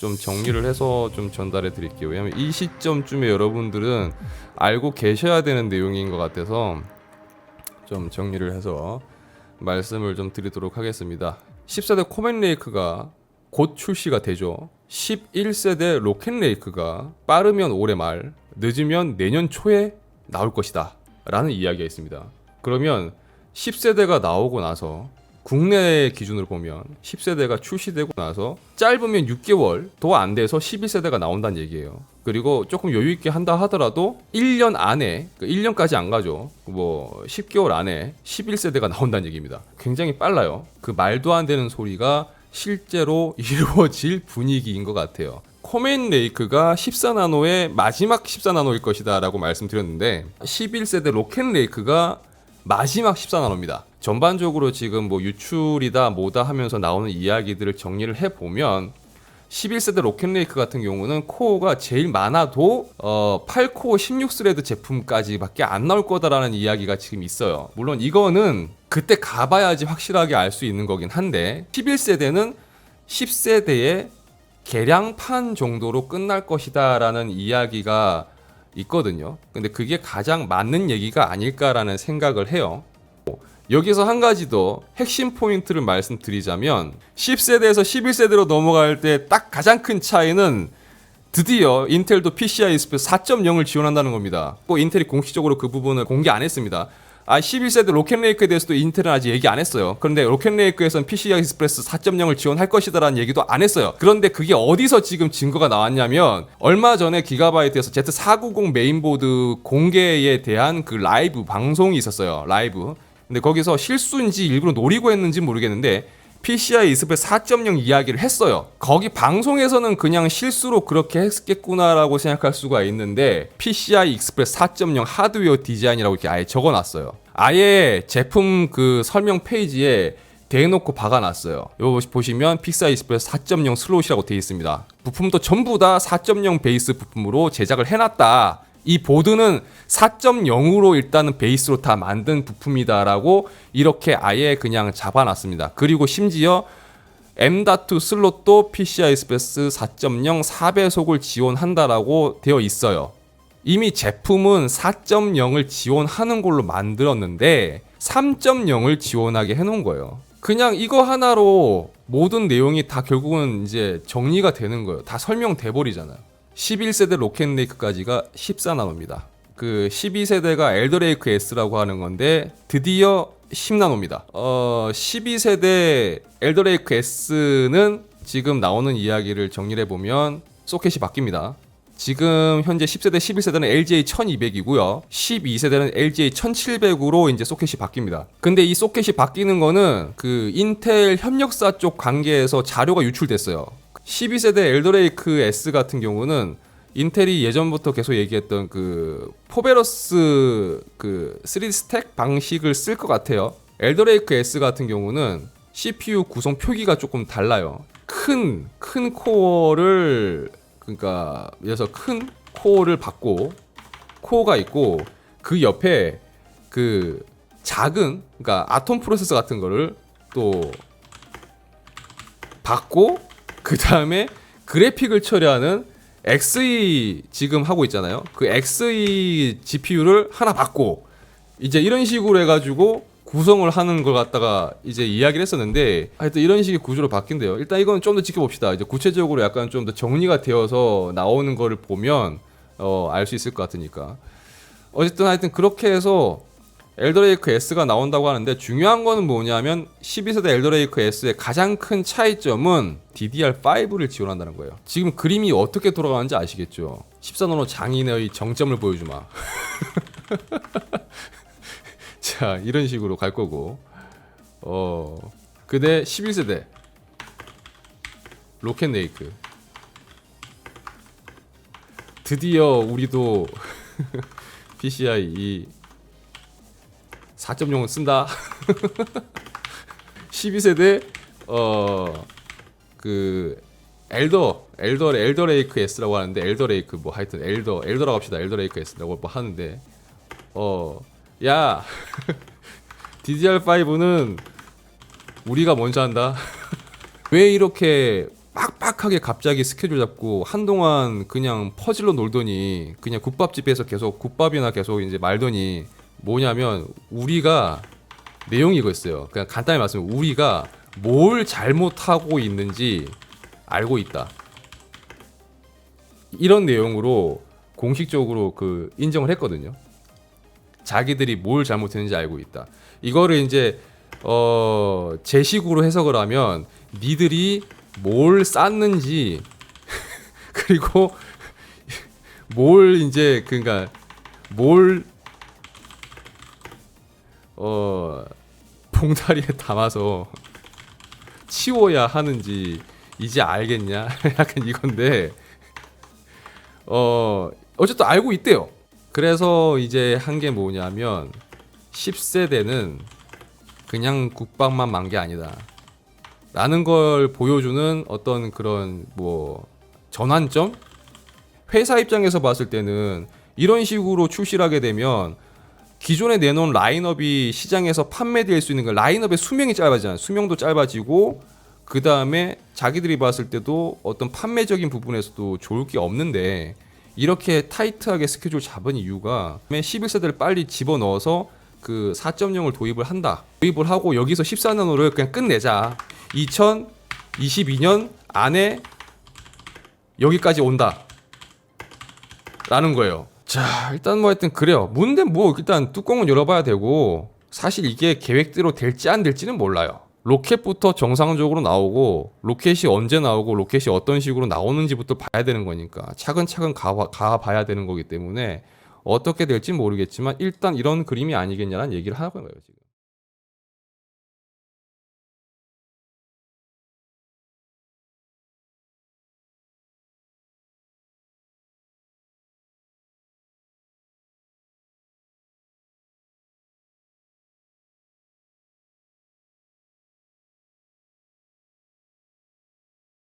좀 정리를 해서 좀 전달해 드릴게요. 왜냐면 이 시점쯤에 여러분들은 알고 계셔야 되는 내용인 것 같아서 좀 정리를 해서 말씀을 좀 드리도록 하겠습니다. 14대 코멘 레이크가 곧 출시가 되죠. 11세대 로켓 레이크가 빠르면 올해 말, 늦으면 내년 초에 나올 것이다. 라는 이야기가 있습니다. 그러면 10세대가 나오고 나서 국내 기준으로 보면 10세대가 출시되고 나서 짧으면 6개월 더안 돼서 11세대가 나온다는 얘기예요. 그리고 조금 여유 있게 한다 하더라도 1년 안에 그 1년까지 안 가죠. 뭐 10개월 안에 11세대가 나온다는 얘기입니다. 굉장히 빨라요. 그 말도 안 되는 소리가 실제로 이루어질 분위기인 것 같아요. 코멘 레이크가 14나노의 마지막 14나노일 것이다 라고 말씀드렸는데 11세대 로켓 레이크가 마지막 14나노입니다. 전반적으로 지금 뭐 유출이다 뭐다 하면서 나오는 이야기들을 정리를 해 보면 11세대 로켓레이크 같은 경우는 코어가 제일 많아도 어 8코어 16스레드 제품까지밖에 안 나올 거다라는 이야기가 지금 있어요. 물론 이거는 그때 가봐야지 확실하게 알 수 있는 거긴 한데 11세대는 10세대의 개량판 정도로 끝날 것이다라는 이야기가 있거든요. 근데 그게 가장 맞는 얘기가 아닐까라는 생각을 해요. 여기서 한 가지 더 핵심 포인트를 말씀드리자면 10세대에서 11세대로 넘어갈 때 딱 가장 큰 차이는 드디어 인텔도 PCI 익스프레스 4.0을 지원한다는 겁니다. 꼭 인텔이 공식적으로 그 부분을 공개 안 했습니다. 아 11세대 로켓레이크에 대해서도 인텔은 아직 얘기 안 했어요. 그런데 로켓레이크에서는 PCI 익스프레스 4.0을 지원할 것이다라는 얘기도 안 했어요. 그런데 그게 어디서 지금 증거가 나왔냐면 얼마 전에 기가바이트에서 Z490 메인보드 공개에 대한 그 라이브 방송이 있었어요. 라이브. 근데 거기서 실수인지 일부러 노리고 했는지 모르겠는데 PCI 익스프레스 4.0 이야기를 했어요. 거기 방송에서는 그냥 실수로 그렇게 했겠구나라고 생각할 수가 있는데 PCI 익스프레스 4.0 하드웨어 디자인이라고 이렇게 아예 적어놨어요. 아예 제품 그 설명 페이지에 대놓고 박아놨어요. 여기 보시면 PCI 익스프레스 4.0 슬롯이라고 되어 있습니다. 부품도 전부 다 4.0 베이스 부품으로 제작을 해놨다. 이 보드는 4.0으로 일단은 베이스로 다 만든 부품이다라고 이렇게 아예 그냥 잡아놨습니다. 그리고 심지어 M.2 슬롯도 PCI 익스프레스 4.0 4배속을 지원한다라고 되어 있어요. 이미 제품은 4.0을 지원하는 걸로 만들었는데 3.0을 지원하게 해놓은 거예요. 그냥 이거 하나로 모든 내용이 다 결국은 이제 정리가 되는 거예요. 다 설명돼 버리잖아요. 11세대 로켓레이크까지가 14나노입니다. 그 12세대가 엘더레이크 S라고 하는 건데 드디어 10나노입니다. 어 12세대 엘더레이크 S는 지금 나오는 이야기를 정리해 보면 소켓이 바뀝니다. 지금 현재 10세대, 11세대는 LGA 1200이고요. 12세대는 LGA 1700으로 이제 소켓이 바뀝니다. 근데 이 소켓이 바뀌는 거는 그 인텔 협력사 쪽 관계에서 자료가 유출됐어요. 12세대 엘더레이크 S 같은 경우는 인텔이 예전부터 계속 얘기했던 그 포베러스 그 3D 스택 방식을 쓸 것 같아요. 엘더레이크 S 같은 경우는 CPU 구성 표기가 조금 달라요. 큰 큰 코어를 그러니까 그래서 큰 코어를 받고 코어가 있고 그 옆에 그 작은 그러니까 아톰 프로세서 같은 거를 또 받고 그 다음에 그래픽을 처리하는 XE 지금 하고 있잖아요. 그 XE GPU를 하나 받고 이제 이런 식으로 해가지고 구성을 하는 걸 갖다가 이제 이야기를 했었는데 하여튼 이런 식의 구조로 바뀐대요. 일단 이건 좀 더 지켜봅시다. 이제 구체적으로 약간 좀 더 정리가 되어서 나오는 거를 보면 어, 알 수 있을 것 같으니까. 어쨌든 하여튼 그렇게 해서 엘더레이크 S가 나온다고 하는데 중요한 거는 뭐냐면 12세대 엘더레이크 S의 가장 큰 차이점은 DDR5를 지원한다는 거예요. 지금 그림이 어떻게 돌아가는지 아시겠죠? 14나노 장인의 정점을 보여주마. 자, 이런 식으로 갈 거고. 어. 그대 11세대 로켓 레이크. 드디어 우리도 PCI 이 4.0을 쓴다. 12세대 어 그 엘더 엘더 엘더레이크 S라고 하는데 엘더레이크 뭐 하여튼 엘더 엘더라고 합시다. 엘더레이크 S라고 뭐 하는데 어 야 DDR5는 우리가 먼저 한다. 왜 이렇게 빡빡하게 갑자기 스케줄 잡고 한동안 그냥 퍼즐로 놀더니 그냥 국밥집에서 계속 국밥이나 계속 이제 말더니 뭐냐면 우리가 내용이 이거였어요. 그냥 간단히 말씀드리면 우리가 뭘 잘못하고 있는지 알고 있다. 이런 내용으로 공식적으로 그 인정을 했거든요. 자기들이 뭘 잘못했는지 알고 있다. 이거를 이제 어 제식으로 해석을 하면 니들이 뭘 쌌는지 그리고 뭘 이제 그러니까 뭘 어, 봉다리에 담아서 치워야 하는지 이제 알겠냐? 약간 이건데 어 어쨌든 알고 있대요. 그래서 이제 한 게 뭐냐면 10세대는 그냥 국밥만 만 게 아니다. 라는 걸 보여주는 어떤 그런 뭐 전환점? 회사 입장에서 봤을 때는 이런 식으로 출시를 하게 되면 기존에 내놓은 라인업이 시장에서 판매될 수 있는 그 라인업의 수명이 짧아지잖아요. 수명도 짧아지고 그 다음에 자기들이 봤을 때도 어떤 판매적인 부분에서도 좋을 게 없는데 이렇게 타이트하게 스케줄 잡은 이유가 11세대를 빨리 집어넣어서 그 4.0을 도입을 한다. 도입을 하고 여기서 14나노를 그냥 끝내자. 2022년 안에 여기까지 온다. 라는 거예요. 자, 일단 뭐 하여튼 그래요. 뭔데 뭐 일단 뚜껑은 열어봐야 되고 사실 이게 계획대로 될지 안 될지는 몰라요. 로켓부터 정상적으로 나오고 로켓이 언제 나오고 로켓이 어떤 식으로 나오는지부터 봐야 되는 거니까 차근차근 가, 가봐야 되는 거기 때문에 어떻게 될지 모르겠지만 일단 이런 그림이 아니겠냐는 얘기를 하는 거예요 지금.